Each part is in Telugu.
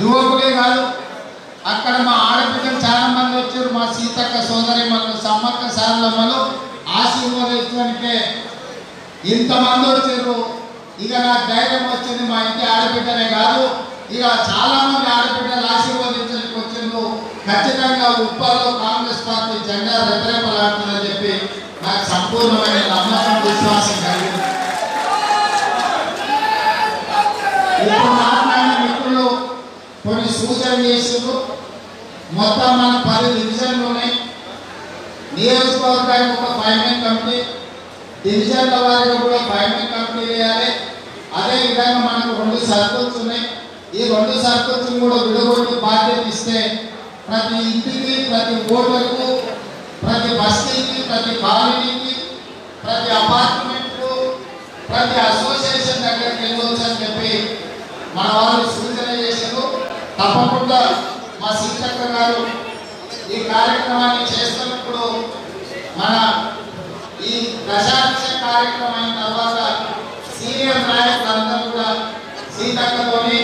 యువకులే కాదు అక్కడ మా ఆడపిల్లలు చాలా మంది వచ్చారు మా సీతక్క సోదరి మన సమ్మక్క సారలమ్మలు ఆశీర్వదించడానికే. ఇంతమంది వచ్చారు ఇక నాకు ధైర్యం వచ్చింది మా ఇంటి ఆడబిడ్డనే కాదు ఇక చాలా మంది ఆడబిడ్డలు ఆశీర్వదించడానికి వచ్చిండ్రు ఖచ్చితంగా ఉప్పల్లో కాంగ్రెస్ పార్టీ జెండా రెపరెపలాడుతుందని చెప్పి నాకు సంపూర్ణమైన నమ్మకం విశ్వాసం కలిగింది ఇప్పుడు మాట్లాడిన మిత్రులు కొన్ని సూచనలు చేసిండ్రు మొత్తం మన పది డివిజన్లు ఉన్నాయి నియోజకవర్గానికి ఒక ఫైనాన్స్ కమిటీ డివిజన్ల వారిగా కూడా ఫైనాన్స్ కమిటీ వేయాలి. అదే విధంగా మనకు రెండు సర్కిల్స్ ఉన్నాయి. ఈ రెండు సర్కిల్స్ కూడా విడగొట్టి బాధ్యత ఇస్తే ప్రతి ఇంటికి ప్రతి ఓటర్కు ప్రతి బస్తీకి ప్రతి కాలనీకి ప్రతి అపార్ట్మెంట్కు ప్రతి అసోసియేషన్ దగ్గరికి వెళ్ళవచ్చు అని చెప్పి మన వాళ్ళు సూచన చేశారు. తప్పకుండా మా సీతక్క గారు ఈ కార్యక్రమాన్ని చేస్తున్నప్పుడు మన కార్యక్రమం అయిన తర్వాత సీనియర్ నాయకులందరూ కూడా సీతక్కతోని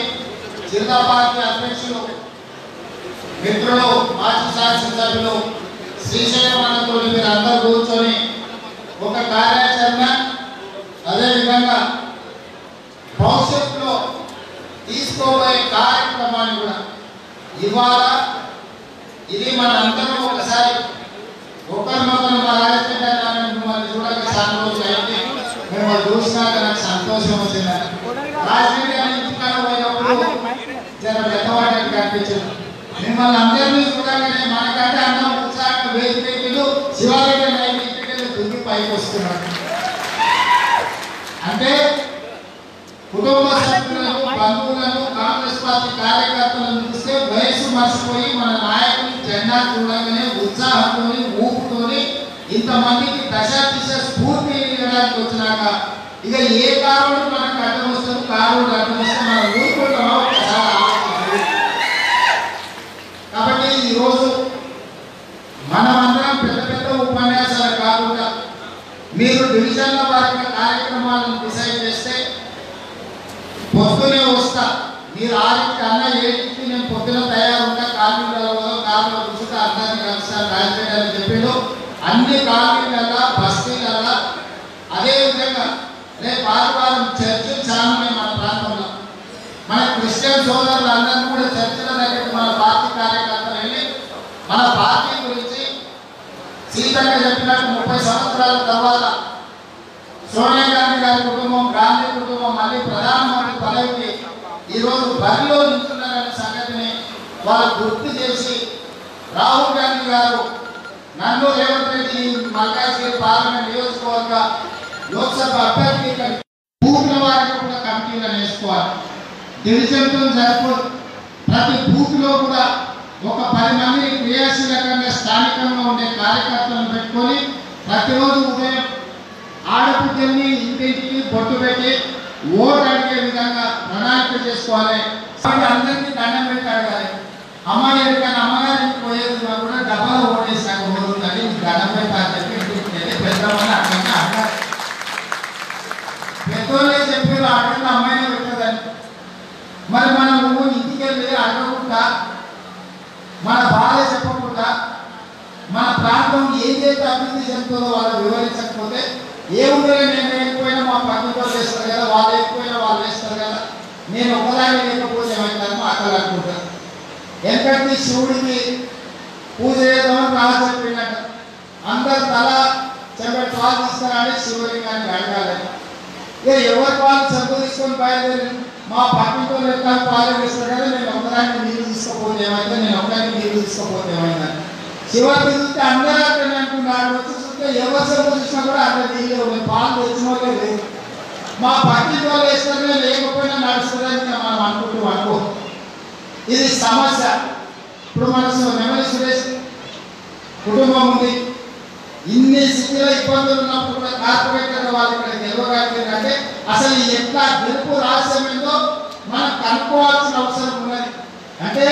జిల్లా పార్టీ అధ్యక్షులు మిత్రులు మాజీ శాసనసభ్యులు శ్రీశైలం మీరు అందరూ కూర్చొని ఒక కార్యాచరణ అదేవిధంగా భవిష్యత్తులో తీసుకోబోయే కార్యక్రమాన్ని కూడా ఇవాళ ఇది మన అందరం ఒకసారి ఒకరినొకరు మా రాజకీయ మిమ్మల్ని చూడక చాలా రోజులు అయింది మిమ్మల్ని చూసినాక నాకు సంతోషం వచ్చింది? రాజకీయ ఇంటికాడ పోయినప్పుడు జర మెత్తవాడని కనిపించింది. మిమ్మల్ని అందరినీ చూడగానే మనకంటే అన్నం ఉత్సాహంగా వేసి పెట్టిలు శివాలయ నైతికలు దుగ్గి పైకి వస్తున్నారు. అంటే కుటుంబ సభ్యులను బంధువులను కాంగ్రెస్ పార్టీ కార్యకర్తలను చూస్తే వయసు మర్చిపోయి మన నాయకుని జెండా చూడగానే ఉత్సాహంతో ఊపుతోని ఇంతమందికి దశ దిశ స్ఫూర్తి ఇవ్వడానికి వచ్చినాక ఇక ఏ కారణం మనకు అడ్డం వస్తుంది కారణం అడ్డం వస్తే మనం ఊరుకుంటామా కాబట్టి ఈరోజు మనమందరం పెద్ద పెద్ద ఉపన్యాసాలు కాకుండా మీరు డివిజన్ల వారిగా కార్యక్రమాలను డిసైడ్ చేస్తే పొద్దునే వస్తా. మీరు ఆరింటికి అన్న ఏడింటికి నేను పొద్దున తయారు కార్మికులలో కాలనీలలో కాలంలో కూర్చుంటే అందరినీ కలుస్తాను రాజకీయాలు అని చెప్పిండు. అన్ని కాలనీలలో బస్తీలలో అదే విధంగా రేపు ఆదివారం చర్చిలు చాలా ఉన్నాయి మన ప్రాంతంలో మన క్రిస్టియన్ సోదరులు అందరినీ కూడా చర్చిల దగ్గరికి మన పార్టీ కార్యకర్తలు వెళ్ళి మన పార్టీ గురించి సీతక్క చెప్పినట్టు ముప్పై సంవత్సరాల తర్వాత సోనియా గాంధీ గారి కుటుంబం గాంధీ కుటుంబం మళ్ళీ ప్రధానమంత్రి పదవికి ఈరోజు బరిలో నిల్చున్నారనే సంగతిని వాళ్ళు గుర్తు చేసి రాహుల్ గాంధీ గారు నన్ను రేవంత్ రెడ్డి మల్కాజ్గిరి పార్లమెంట్ నియోజకవర్గ లోక్సభ అభ్యర్థి బూత్ల వారికి కూడా కమిటీలను వేసుకోవాలి డివిజన్తో సరిపోదు ప్రతి బూత్లో కూడా ఒక పది మంది క్రియాశీలకంగా స్థానికంగా ఉండే కార్యకర్తలను పెట్టుకొని ప్రతిరోజు ఉదయం ఆడపిల్లల్ని ఇంటింటికి బొట్టు పెట్టి ఓటు అడిగే విధంగా ప్రణాళిక చేసుకోవాలి. అందరికీ దండం పెట్టి అడగాలి. అమ్మాయి ఎక్కడికైనా అమ్మగారికి పోయేది ఉన్నా కూడా డబ్బాలో ఓటేసాక ఓడుందని దండం పెట్టి అని చెప్పి ఇంటికి వెళ్ళి పెద్దమ్మని అక్కడ అడగాలి పెద్దోళ్ళే చెప్పారు అడగండి అమ్మాయినే పెట్టదని మరి మనము ఇంటికి వెళ్ళి అడగకుండా మన బాధ చెప్పకుండా మన ప్రాంతం ఏం చేస్తే అభివృద్ధి చెందుతుందో వాళ్ళు వివరించకపోతే ఏ ఏముందో నేను లేకపోయినా మా పక్కన చేస్తారు కదా వాళ్ళు లేకపోయినా వాళ్ళు వేస్తారు కదా. నేను ఒకదాన్ని లేకపోతే ఏమైందనో అక్కడ అనుకుంటాను ఎందుకంటే శివుడికి పూజ చేద్దామని రాజు చెప్పిండట అందరు తల చెంబటి పాలు తీసుకురాని శివలింగాన్ని అడగాలని ఇక ఎవరి పాలు చెంపు తీసుకొని బయలుదేరి మా పక్కింటో లెక్క పాలు వేస్తారు కదా నేను ఒకదాన్ని నీళ్ళు తీసుకోపోతే ఏమైందో నేను ఒకదాన్ని నీళ్ళు తీసుకోపోతే ఏమైందని శివాజీ చూస్తే అందరూ అట్లనే అంటున్నారు. చూస్తే ఎవరు చూసినా కూడా అక్కడ నీళ్ళు ఉన్నాయి పాలు లేదు. మా పక్కింటి వాళ్ళు వేస్తారే లేకపోయినా నడుస్తుందని మనం అనుకుంటూ అనుకో. ఇది సమస్య. ఇప్పుడు మన నెమలి సురేష్ కుటుంబం ఉంది. ఇన్ని స్థితిలో ఇబ్బందులు ఉన్నప్పుడు కూడా కార్పొరేటర్ వాళ్ళు ఇక్కడ గెలవగలిగారంటే అసలు ఎట్లా గెలుపు రహస్యం ఏందో మనం కనుక్కోవాల్సిన అవసరం ఉన్నది. అంటే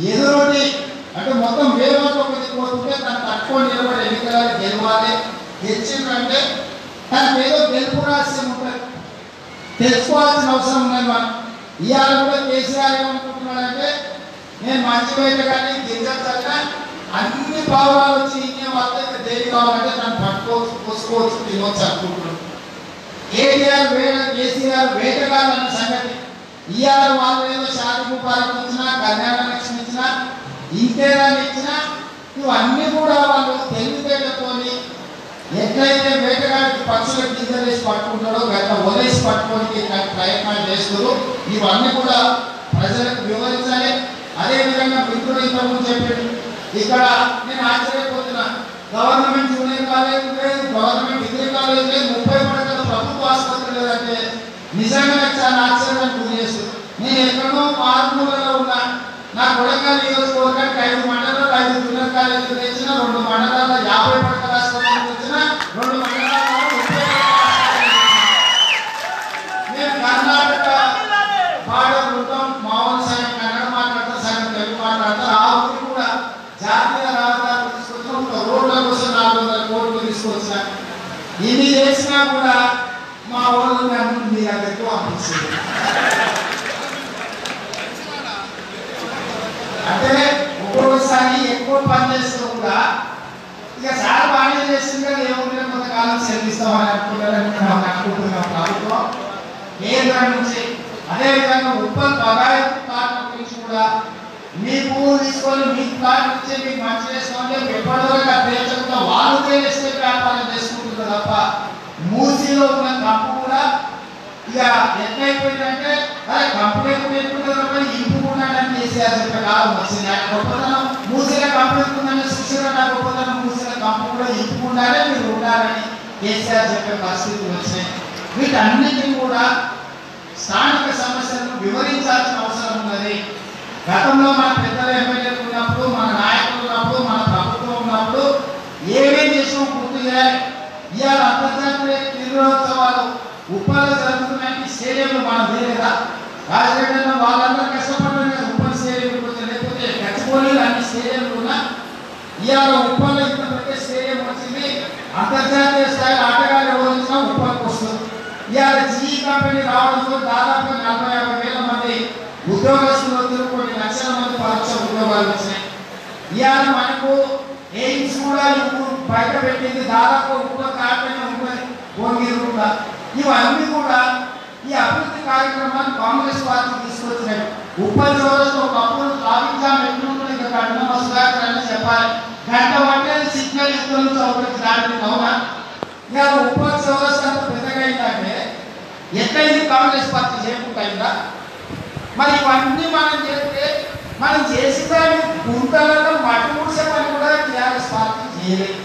ఎదురుటి అంటే మొత్తం వేరుతో కొద్ది పోతుంటే తను తక్కువ నిలబడి ఎన్నికలలో గెలవాలి. గెలిచిందంటే తనకు ఏదో గెలుపు రహస్యం ఉంటుంది. తెలుసుకోవాల్సిన అవసరం ఉన్నది మనం. ఇవాళ కూడా కేసీఆర్ ఏమనుకుంటున్నాడంటే నేను మంచి బయట కానీ గింజలు చల్లినా అన్ని భావాలు వచ్చి ఇంకేం వాళ్ళకి ఇంకా దేని కావాలంటే తను పట్టుకోవచ్చు పోసుకోవచ్చు తినవచ్చు అనుకుంటున్నాడు. కేటీఆర్ వేట కేసీఆర్ వేటగాళ్ళన్న సంగతి. ఇవాళ వాళ్ళు ఏదో షాది ముబారక్ ఇచ్చినా కళ్యాణ లక్ష్మి ఇచ్చినా ఇంకేదాన్ని ఇచ్చినా ఇవన్నీ కూడా వాళ్ళు తెలివితేటతోని ఎట్లయితే వేటగాడికి పక్షులకు గింజలు వేసి పట్టుకుంటాడో గట్ల వదిలేసి పట్టుకోనికి ప్రయత్నాలు చేస్తారు ఇవన్నీ కూడా ప్రజలకు వివరించాలి. అదేవిధంగా మిత్రుడు ఇంతకుముందు చెప్పాడు ఇక్కడ నేను ఆశ్చర్యపోతున్నా. గవర్నమెంట్ జూనియర్ కాలేజ్ లేదు గవర్నమెంట్ డిగ్రీ కాలేజ్ లేదు ముప్పై వాళ్ళు నన్ను మీ దగ్గరికి అంటే ఒక్కొక్కసారి ఎక్కువ పని చేస్తూ కూడా ఇక సార్ బాగానే చేస్తుంది కదా ఏముంటే కొంతకాలం చెల్లిస్తామని అనుకున్నారని అనుకుంటున్నాం ప్రభుత్వం కేంద్రం నుంచి అదేవిధంగా ఉప్పల్ బగాయి ప్లాట్ల గురించి కూడా మీ పువ్వు తీసుకొని మీ ప్లాట్ నుంచి మీకు మంచి చేసుకోండి ఎప్పటివరకు అది పేర్చకుండా వాళ్ళు తెలిస్తే వ్యాపారం చేసుకుంటుంది తప్ప మూసీలో ఉన్న తప్పు కూడా ఇక ఎట్లయిపోయిందంటే అరే కంపెనీ పెట్టుకుంటారు ఇంపు కూడా నన్ను చేసేయాలి చెప్పే గొప్పతనం మూసిన కంపెనీ ఉందని శిక్షణ నా గొప్పతనం మూసిన కూడా మీరు ఉండాలని కేసీఆర్ చెప్పే వచ్చినాయి. వీటన్నిటిని కూడా స్థానిక సమస్యలను వివరించాల్సిన అవసరం ఉన్నది. గతంలో మన పెద్దల ఎమ్మెల్యేలు ఉన్నప్పుడు మన నాయకులు ఉన్నప్పుడు మన ప్రభుత్వం ఉన్నప్పుడు ఏమేం చేసాం గుర్తు చేయాలి ఇవాళ అంతర్జాతీయ క్రీడోత్సవాలు ఉప్పల్లో జరుగుతున్నాయి స్టేడియంలో మనం వేరేదా రాజరెడ్డి వాళ్ళందరూ కష్టపడ్డారు కదా ఉప్పల్ స్టేడియం కొంచెం లేకపోతే గచ్చిపోలి అన్ని స్టేడియంలు ఉన్నా ఇవాళ ఉప్పల్లో ఇంతవరకే స్టేడియం వచ్చింది అంతర్జాతీయ స్థాయిలో ఆటగాళ్ళు ఎవరు వచ్చినా ఉప్పల్కి వస్తుంది ఇవాళ జీ కంపెనీ రావడంతో దాదాపు నలభై యాభై వేల మంది ఉద్యోగస్తులు వచ్చారు కొన్ని లక్షల మంది పరోక్ష ఉద్యోగాలు వచ్చినాయి. ఇవాళ మనకు ఎయిమ్స్ కూడా ఇప్పుడు బయట పెట్టింది. దాదాపు ఇంకో కాటనే ఉంటుంది. భువనగిరి కూడా ఇవన్నీ కూడా ఈ అభివృద్ధి కార్యక్రమాన్ని కాంగ్రెస్ పార్టీ తీసుకొచ్చినాయి ఉప్పల్ చౌరస్లో ఒకప్పుడు కాంగ్రెస్ పార్టీ చేయకుండా అయిందా మరి ఇవన్నీ మనం చేస్తే మనం చేసిన గుంతలలో మట్టి ముడిసే పని కూడా టీఆర్ఎస్ పార్టీ చేయలేదు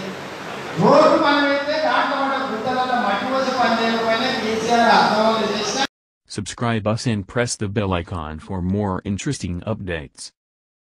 రోడ్డు మనం అయితే దాంట్లో ఉన్న గుంతలలో మట్టి పోసే పని చేయకపోయినా కేసీఆర్ అర్థం చేసిన Subscribe us and press the bell icon for more interesting updates.